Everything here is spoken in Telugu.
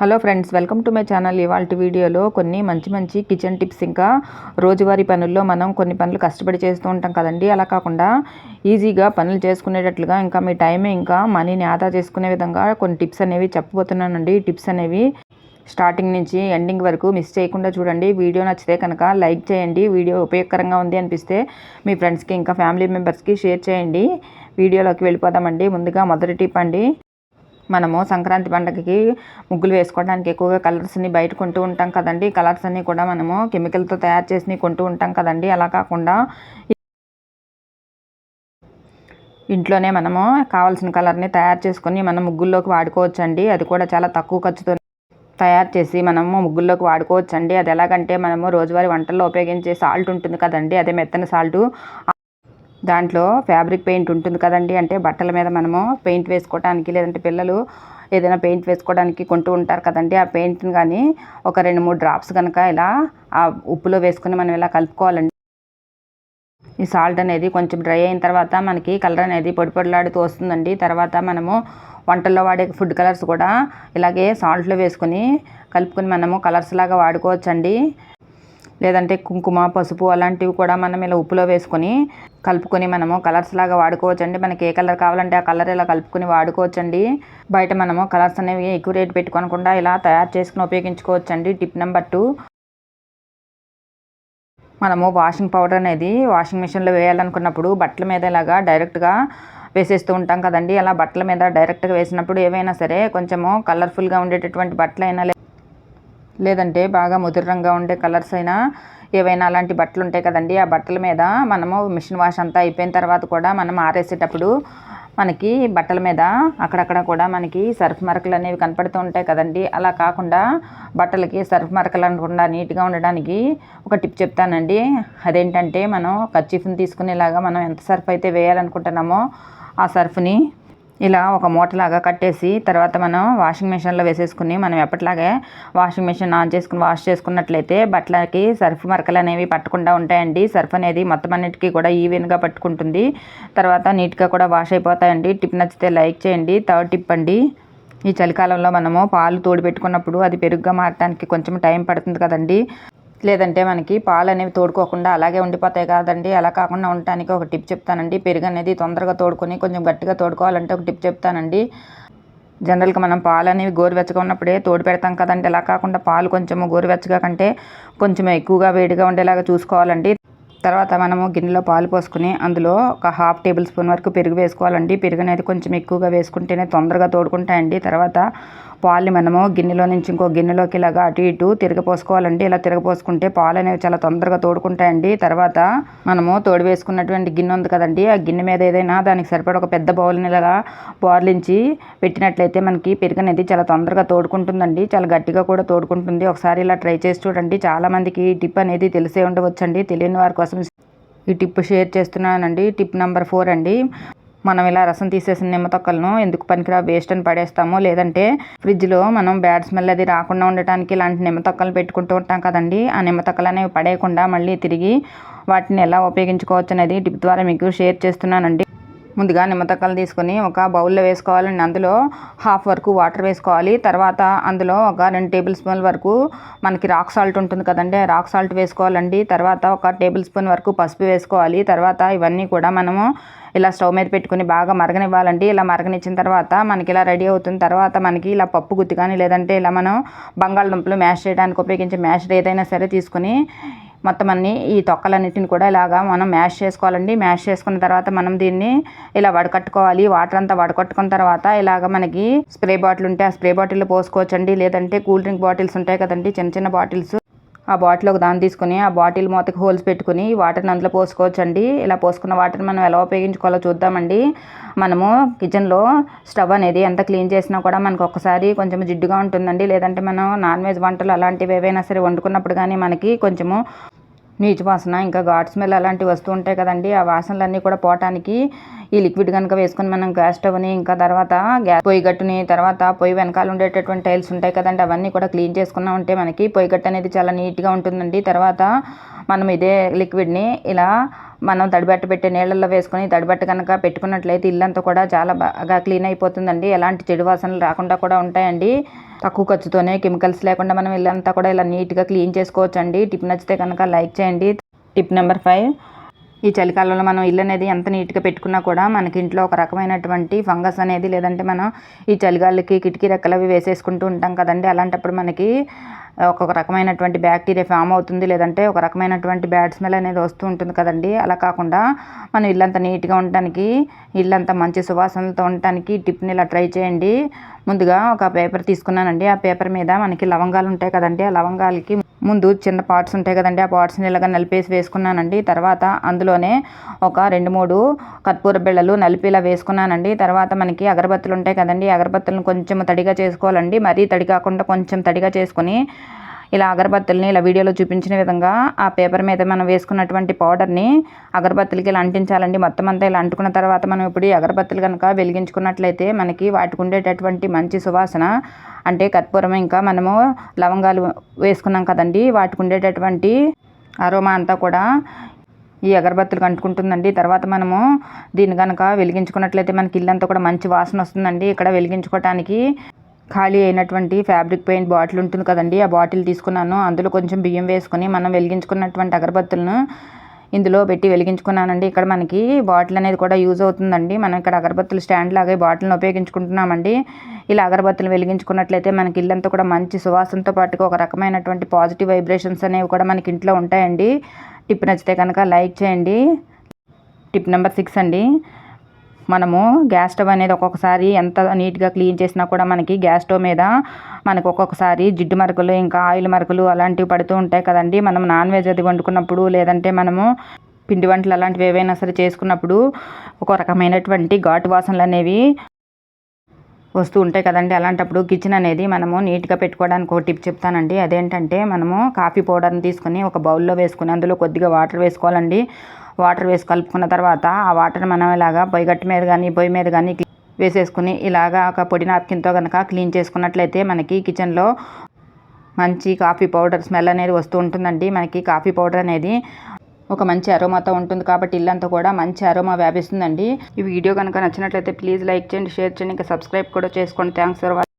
Hello friends welcome to my channel. ఇవాళ వీడియోలో కొన్ని మంచి మంచి కిచెన్ టిప్స్ ఇంకా రోజువారీ పనుల్లో మనం కొన్ని పనులు కష్టపడి చేస్తూ ఉంటాం కదండి. అలా కాకుండా ఈజీగా పనులు చేసుకునేటట్లుగా ఇంకా మీ టైం ఇంకా మనీని ఆదా చేసుకునే విధంగా కొన్ని టిప్స్ అనేవి చెప్పబోతున్నానండి. ఈ టిప్స్ అనేవి స్టార్టింగ్ నుంచి ఎండింగ్ వరకు మిస్ చేయకుండా చూడండి. వీడియో నచ్చితే కనుక లైక్ చేయండి. వీడియో ఉపయోగకరంగా ఉంది అనిపిస్తే మీ ఫ్రెండ్స్కి ఇంకా ఫ్యామిలీ మెంబర్స్కి షేర్ చేయండి. వీడియోలోకి వెళ్ళిపోదామండి. ముందుగా మొదటి టిప్ అండి. మనము సంక్రాంతి పండగకి ముగ్గులు వేసుకోవడానికి ఎక్కువగా కలర్స్ని బయట కొంటూ ఉంటాం కదండి. కలర్స్ అన్నీ కూడా మనము కెమికల్తో తయారు చేసి కొంటూ ఉంటాం కదండి. అలా కాకుండా ఇంట్లోనే మనము కావాల్సిన కలర్ని తయారు చేసుకొని మనం ముగ్గుల్లోకి వాడుకోవచ్చండి. అది కూడా చాలా తక్కువ ఖర్చుతో తయారు చేసి మనము ముగ్గుల్లోకి వాడుకోవచ్చండి. అది ఎలాగంటే మనము రోజువారీ వంటల్లో ఉపయోగించే సాల్ట్ ఉంటుంది కదండి. అదే మెత్తన సాల్ట్ దాంట్లో ఫ్యాబ్రిక్ పెయింట్ ఉంటుంది కదండి. అంటే బట్టల మీద మనము పెయింట్ వేసుకోవడానికి లేదంటే పిల్లలు ఏదైనా పెయింట్ వేసుకోవడానికి కొంటూ ఉంటారు కదండి. ఆ పెయింట్ని కానీ ఒక రెండు మూడు డ్రాప్స్ కనుక ఇలా ఆ ఉప్పులో వేసుకొని మనం ఇలా కలుపుకోవాలండి. ఈ సాల్ట్ అనేది కొంచెం డ్రై అయిన తర్వాత మనకి కలర్ అనేది పొడి పొడిలాడుతూ వస్తుందండి. తర్వాత మనము వంటల్లో వాడే ఫుడ్ కలర్స్ కూడా ఇలాగే సాల్ట్లో వేసుకుని కలుపుకొని మనము కలర్స్ లాగా వాడుకోవచ్చండి. లేదంటే కుంకుమ పసుపు అలాంటివి కూడా మనం ఇలా ఉప్పులో వేసుకొని కలుపుకొని మనము కలర్స్ లాగా వాడుకోవచ్చండి. మనకి ఏ కలర్ కావాలంటే ఆ కలర్ ఇలా కలుపుకొని వాడుకోవచ్చండి. బయట మనము కలర్స్ అనేవి ఎక్కువ రేట్ పెట్టుకోనకుండా ఇలా తయారు చేసుకుని ఉపయోగించుకోవచ్చండి. Tip number two. మనము వాషింగ్ పౌడర్ అనేది వాషింగ్ మిషన్లో వేయాలనుకున్నప్పుడు బట్టల మీద ఇలాగా డైరెక్ట్గా వేసేస్తూ ఉంటాం కదండి. అలా బట్టల మీద డైరెక్ట్గా వేసినప్పుడు ఏవైనా సరే కొంచెము కలర్ఫుల్గా ఉండేటటువంటి బట్టలు అయినా లేదంటే బాగా ముదిరంగా ఉండే కలర్స్ అయినా ఏవైనా అలాంటి బట్టలు ఉంటాయి కదండి ఆ బట్టల మీద మనము మిషన్ వాష్ అంతా అయిపోయిన తర్వాత కూడా మనం ఆరేసేటప్పుడు మనకి బట్టల మీద అక్కడక్కడ కూడా మనకి సర్ఫ్ మరకలు అనేవి కనపడుతూ ఉంటాయి కదండి. అలా కాకుండా బట్టలకి సర్ఫ్ మరకలు అనకుండా నీట్గా ఉండడానికి ఒక టిప్ చెప్తానండి. అదేంటంటే మనం కచ్చిఫ్ని తీసుకునేలాగా మనం ఎంత సర్ఫ్ అయితే వేయాలనుకుంటున్నామో ఆ సర్ఫ్ని ఇలా ఒక మూటలాగా కట్టేసి తర్వాత మనం వాషింగ్ మిషన్లో వేసేసుకుని మనం ఎప్పటిలాగే వాషింగ్ మిషన్ ఆన్ చేసుకుని వాష్ చేసుకున్నట్లయితే బట్టలకి సర్ఫ్ మరకలు అనేవి పట్టకుండా ఉంటాయండి. సర్ఫ్ అనేది మొత్తం అన్నిటికీ కూడా ఈవెన్గా పట్టుకుంటుంది. తర్వాత నీట్గా కూడా వాష్ అయిపోతాయండి. టిప్ నచ్చితే లైక్ చేయండి. థర్డ్ టిప్ అండి ఈ చలికాలంలో మనము పాలు తోడు పెట్టుకున్నప్పుడు అది పెరుగుగా మారటానికి కొంచెం టైం పడుతుంది కదండి. లేదంటే మనకి పాలు అనేవి తోడుకోకుండా అలాగే ఉండిపోతాయి కాదండి. అలా కాకుండా ఉండటానికి ఒక టిప్ చెప్తానండి. పెరుగు అనేది తొందరగా తోడుకొని కొంచెం గట్టిగా తోడుకోవాలంటే ఒక టిప్ చెప్తానండి. జనరల్గా మనం పాలు అనేవి గోరువెచ్చగా ఉన్నప్పుడే తోడు పెడతాం కదండి. అలా కాకుండా పాలు కొంచెము గోరువెచ్చగా కంటే కొంచెం ఎక్కువగా వేడిగా ఉండేలాగా చూసుకోవాలండి. తర్వాత మనము గిన్నెలో పాలు పోసుకుని అందులో ఒక హాఫ్ టేబుల్ స్పూన్ వరకు పెరుగు వేసుకోవాలండి. పెరుగు అనేది కొంచెం ఎక్కువగా వేసుకుంటేనే తొందరగా తోడుకుంటాయండి. తర్వాత పాలని మనము గిన్నెలో నుంచి ఇంకో గిన్నెలోకి ఇలాగా అటు ఇటు తిరగపోసుకోవాలండి. ఇలా తిరగపోసుకుంటే పాలు అనేవి చాలా తొందరగా తోడుకుంటాయండి. తర్వాత మనము తోడు వేసుకున్నటువంటి గిన్నె ఉంది కదండి. ఆ గిన్నె మీద ఏదైనా దానికి సరిపడ ఒక పెద్ద బౌల్ని ఇలాగా బార్లించి పెట్టినట్లయితే మనకి పెరుగు అనేది చాలా తొందరగా తోడుకుంటుందండి. చాలా గట్టిగా కూడా తోడుకుంటుంది. ఒకసారి ఇలా ట్రై చేసి చూడండి. చాలామందికి ఈ టిప్ అనేది తెలిసే ఉండవచ్చండి. తెలియని వారి కోసం ఈ టిప్ షేర్ చేస్తున్నానండి. టిప్ నెంబర్ ఫోర్ అండి. మనం ఇలా రసం తీసేసిన నిమ్మ తొక్కలను ఎందుకు పనికిరా వేస్ట్ అని పడేస్తాము లేదంటే ఫ్రిడ్జ్లో మనం బ్యాడ్ స్మెల్ అది రాకుండా ఉండటానికి ఇలాంటి నిమ్మ తొక్కలు పెట్టుకుంటూ ఉంటాం కదండి. ఆ నిమ్మ తొక్కలు అనేవి పడేయకుండా మళ్ళీ తిరిగి వాటిని ఎలా ఉపయోగించుకోవచ్చు అనేది టిప్ ద్వారా మీకు షేర్ చేస్తున్నానండి. ముందుగా నిమ్మతక్కలు తీసుకొని ఒక బౌల్లో వేసుకోవాలండి. అందులో హాఫ్ వరకు వాటర్ వేసుకోవాలి. తర్వాత అందులో ఒక రెండు టేబుల్ స్పూన్ వరకు మనకి రాక్ సాల్ట్ ఉంటుంది కదండి. రాక్ సాల్ట్ వేసుకోవాలండి. తర్వాత ఒక టేబుల్ స్పూన్ వరకు పసుపు వేసుకోవాలి. తర్వాత ఇవన్నీ కూడా మనము ఇలా స్టవ్ మీద పెట్టుకుని బాగా మరగనివ్వాలండి. ఇలా మరగనిచ్చిన తర్వాత మనకి ఇలా రెడీ అవుతున్న తర్వాత మనకి ఇలా పప్పు గుత్తి కానీ లేదంటే ఇలా మనం బంగాళదుంపలు మ్యాష్ చేయడానికి ఉపయోగించే మ్యాషర్ ఏదైనా సరే తీసుకుని మొత్తం అన్ని ఈ తొక్కలన్నిటిని కూడా ఇలాగా మనం మ్యాష్ చేసుకోవాలండి. మ్యాష్ చేసుకున్న తర్వాత మనం దీన్ని ఇలా వడకట్టుకోవాలి. వాటర్ అంతా వడకట్టుకున్న తర్వాత ఇలాగ మనకి స్ప్రే బాటిల్ ఉంటే ఆ స్ప్రే బాటిల్లో పోసుకోవచ్చండి. లేదంటే కూల్ డ్రింక్ బాటిల్స్ ఉంటాయి కదండి. చిన్న చిన్న బాటిల్స్ ఆ బాటిల్ ఒక దాన్ని తీసుకుని ఆ బాటిల్ మూతకి హోల్స్ పెట్టుకుని వాటర్ని అందులో పోసుకోవచ్చండి. ఇలా పోసుకున్న వాటర్ని మనం ఎలా ఉపయోగించుకోవాలో చూద్దామండి. మనము కిచెన్లో స్టవ్ అనేది ఎంత క్లీన్ చేసినా కూడా మనకు ఒక్కసారి కొంచెం జిడ్డుగా ఉంటుందండి. లేదంటే మనం నాన్ వెజ్ వంటలు అలాంటివి ఏవైనా సరే వండుకున్నప్పుడు కానీ మనకి కొంచెము నీచు వాసన ఇంకా ఘాట్ స్మెల్ అలాంటివి వస్తూ ఉంటాయి కదండి. ఆ వాసనలన్నీ కూడా పోవటానికి ఈ లిక్విడ్ కనుక వేసుకొని మనం గ్యాస్ స్టవ్ని ఇంకా తర్వాత గ్యాస్ పొయ్యి గట్టుని తర్వాత పొయ్యి వెనకాల ఉండేటటువంటి టైల్స్ ఉంటాయి కదండి అవన్నీ కూడా క్లీన్ చేసుకున్నా ఉంటే మనకి పొయ్యి గట్టు అనేది చాలా నీట్గా ఉంటుందండి. తర్వాత మనం ఇదే లిక్విడ్ని ఇలా మనం తడిబట్ట పెట్టే నీళ్ళల్లో వేసుకొని తడిబట్ట కనుక పెట్టుకున్నట్లయితే ఇల్లంతా కూడా చాలా బాగా క్లీన్ అయిపోతుందండి. ఎలాంటి చెడు వాసనలు రాకుండా కూడా ఉంటాయండి. తక్కువ ఖర్చుతోనే కెమికల్స్ లేకుండా మనం ఇల్లంతా కూడా ఇలా నీట్గా క్లీన్ చేసుకోవచ్చండి. టిప్ నచ్చితే కనుక లైక్ చేయండి. టిప్ నెంబర్ ఫైవ్ ఈ చలికాలంలో మనం ఇల్లు అనేది ఎంత నీట్గా పెట్టుకున్నా కూడా మనకి ఇంట్లో ఒక రకమైనటువంటి ఫంగస్ అనేది లేదంటే మనం ఈ చలిగాలికి కిటికీ రెక్కలు అవి వేసేసుకుంటూ ఉంటాం కదండి. అలాంటప్పుడు మనకి ఒక్కొక్క రకమైనటువంటి బ్యాక్టీరియా ఫామ్ అవుతుంది లేదంటే ఒక రకమైనటువంటి బ్యాడ్ స్మెల్ అనేది వస్తూ ఉంటుంది కదండి. అలా కాకుండా మనం ఇల్లంతా నీట్గా ఉండటానికి ఇల్లంతా మంచి సువాసనలతో ఉండటానికి టిప్ని ఇలా ట్రై చేయండి. ముందుగా ఒక పేపర్ తీసుకున్నానండి. ఆ పేపర్ మీద మనకి లవంగాలు ఉంటాయి కదండి. ఆ లవంగాలకి ముందు చిన్న పార్ట్స్ ఉంటాయి కదండి. ఆ పార్ట్స్ని ఇలాగ నలిపేసి వేసుకున్నానండి. తర్వాత అందులోనే ఒక రెండు మూడు కర్పూర బిళ్ళలు నలిపేలా వేసుకున్నానండి. తర్వాత మనకి అగరబత్తులు ఉంటాయి కదండి. అగరబత్తులను కొంచెం తడిగా చేసుకోవాలండి. మరీ తడి కాకుండా కొంచెం తడిగా చేసుకుని ఇలా అగరబత్తుల్ని ఇలా వీడియోలో చూపించిన విధంగా ఆ పేపర్ మీద మనం వేసుకున్నటువంటి పౌడర్ని అగరబత్తులకి ఇలా అంటించాలండి. మొత్తం అంతా ఇలా అంటుకున్న తర్వాత మనం ఇప్పుడు ఈ అగరబత్తులు కనుక వెలిగించుకున్నట్లయితే మనకి వాటికి ఉండేటటువంటి మంచి సువాసన అంటే కర్పూరం ఇంకా మనము లవంగాలు వేసుకున్నాం కదండి. వాటికి ఉండేటటువంటి అరోమా అంతా కూడా ఈ అగరబత్తులు అంటుకుంటుందండి. తర్వాత మనము దీన్ని కనుక వెలిగించుకున్నట్లయితే మనకి ఇల్లంతా కూడా మంచి వాసన వస్తుందండి. ఇక్కడ వెలిగించుకోవటానికి ఖాళీ అయినటువంటి ఫ్యాబ్రిక్ పెయింట్ బాటిల్ ఉంటుంది కదండి. ఆ బాటిల్ తీసుకున్నాను. అందులో కొంచెం బియ్యం వేసుకుని మనం వెలిగించుకున్నటువంటి అగరబత్తులను ఇందులో పెట్టి వెలిగించుకున్నానండి. ఇక్కడ మనకి బాటిల్ అనేది కూడా యూజ్ అవుతుందండి. మనం ఇక్కడ అగరబత్తులు స్టాండ్ లాగా బాటిల్ని ఉపయోగించుకుంటున్నామండి. ఇలా అగరబత్తులు వెలిగించుకున్నట్లయితే మనకి ఇల్లంతా కూడా మంచి సువాసనతో పాటుగా ఒక రకమైనటువంటి పాజిటివ్ వైబ్రేషన్స్ అనేవి కూడా మనకి ఇంట్లో ఉంటాయండి. టిప్ నచ్చితే కనుక లైక్ చేయండి. టిప్ నెంబర్ సిక్స్ అండి. మనము గ్యాస్ స్టవ్ అనేది ఒక్కొక్కసారి ఎంత నీట్గా క్లీన్ చేసినా కూడా మనకి గ్యాస్ స్టవ్ మీద మనకు ఒక్కొక్కసారి జిడ్డు మరకలు ఇంకా ఆయిల్ మరకలు అలాంటివి పడుతూ ఉంటాయి కదండి. మనం నాన్ వెజ్ అది వండుకున్నప్పుడు లేదంటే మనము పిండి వంటలు అలాంటివి ఏవైనా సరే చేసుకున్నప్పుడు ఒక రకమైనటువంటి ఘాటు వాసనలు అనేవి వస్తూ ఉంటాయి కదండి. అలాంటప్పుడు కిచెన్ అనేది మనము నీట్గా పెట్టుకోవడానికి ఒక టిప్ చెప్తానండి. అదేంటంటే మనము కాఫీ పౌడర్ని తీసుకుని ఒక బౌల్లో వేసుకుని అందులో కొద్దిగా వాటర్ వేసుకోవాలండి. వాటర్ వేసి కలుపుకున్న తర్వాత ఆ వాటర్ మనం ఇలాగా పొయ్యి గట్టి మీద కానీ పొయ్యి మీద కానీ వేసేసుకుని ఇలాగా ఒక పొడి నాప్కిన్తో కనుక క్లీన్ చేసుకున్నట్లయితే మనకి కిచెన్లో మంచి కాఫీ పౌడర్ స్మెల్ అనేది వస్తూ ఉంటుందండి. మనకి కాఫీ పౌడర్ అనేది ఒక మంచి అరోమాతో ఉంటుంది కాబట్టి ఇల్లంతా కూడా మంచి అరోమా వ్యాపిస్తుందండి. ఈ వీడియో కనుక నచ్చినట్లయితే ప్లీజ్ లైక్ చేయండి షేర్ చేయండి ఇంకా సబ్స్క్రైబ్ కూడా చేసుకోండి. Thanks for